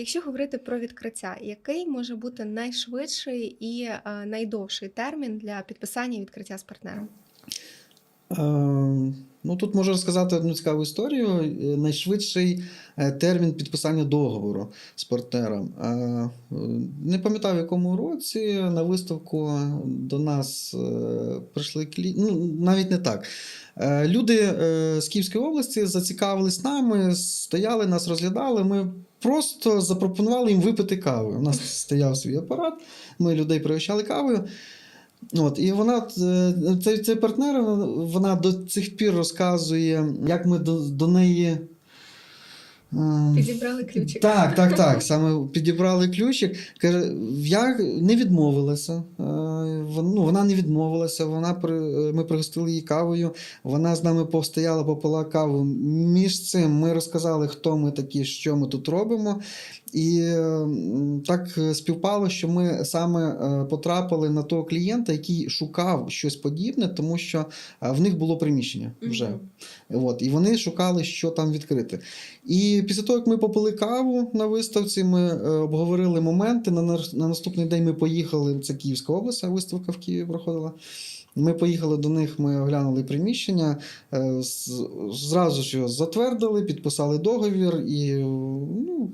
Якщо говорити про відкриття, який може бути найшвидший і е, найдовший термін для підписання і відкриття з партнером? Е, Ну, тут можу розказати одну цікаву історію. Е, Найшвидший е, термін підписання договору з партнером. Е, Не пам'ятаю, в якому році на виставку до нас прийшли клі... ну, навіть не так. Люди з Київської області зацікавились нами, стояли, нас розглядали. Ми просто запропонували їм випити кави. У нас стояв свій апарат, ми людей пригощали кавою. От, і вона е, цей, цей партнер, вона до цих пір розказує, як ми до, до неї. е, Підібрали ключик. Так, так, так. Саме підібрали ключик. Каже, я не відмовилася. Ну, вона не відмовилася. Вона при, е, ми пригостили її кавою. Вона з нами повстояла, попила каву. Між цим ми розказали, хто ми такі, що ми тут робимо. І е, так е, співпало, що ми саме потрапили на того клієнта, який шукав щось подібне, тому що в них було приміщення вже. Мгм. От, і вони шукали, що там відкрити. І після того, як ми попили каву на виставці, ми обговорили моменти. На, наступний день ми поїхали. Це Київська область, а виставка в Києві проходила. Ми поїхали до них, ми оглянули приміщення, е, зразу ж його затвердили, підписали договір, і ну,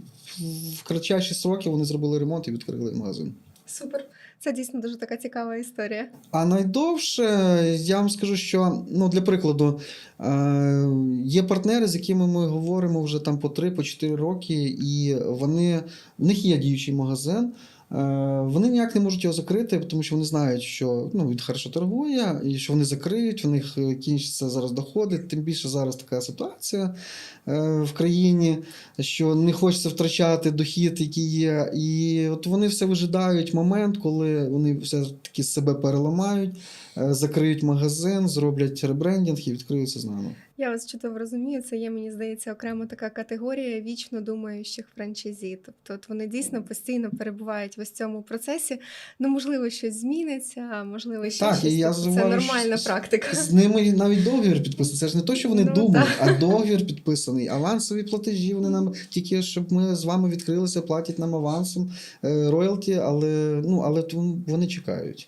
в кратчайші сроки вони зробили ремонт і відкрили магазин. Супер. Це дійсно дуже така цікава історія. А найдовше я вам скажу, що ну, для прикладу, е, є партнери, з якими ми говоримо вже там по 3-4 роки, і вони, в них є діючий магазин. Е, Вони ніяк не можуть його закрити, тому що вони знають, що ну, він хорошо торгує, і що вони закриють, в них е, кінчаться зараз доходи. Тим більше зараз така ситуація е, в країні, що не хочеться втрачати дохід, який є. І от вони все вижидають момент, коли вони все-таки себе переламають, закриють магазин, зроблять ребрендінг і відкриються з нами. Я вас чудово розумію. Це є, мені здається, окрема така категорія вічно думаючих франчайзі. Тобто от вони дійсно постійно перебувають в ось цьому процесі. Ну, можливо, щось зміниться, можливо, ще Так, щось. я Тобто це нормальна практика. З ними навіть договір підписаний. Це ж не то, що вони Ну, думають, а договір підписаний. Авансові платежі. Вони нам тільки щоб ми з вами відкрилися, платять нам авансом е, роялті, але ну але вони чекають.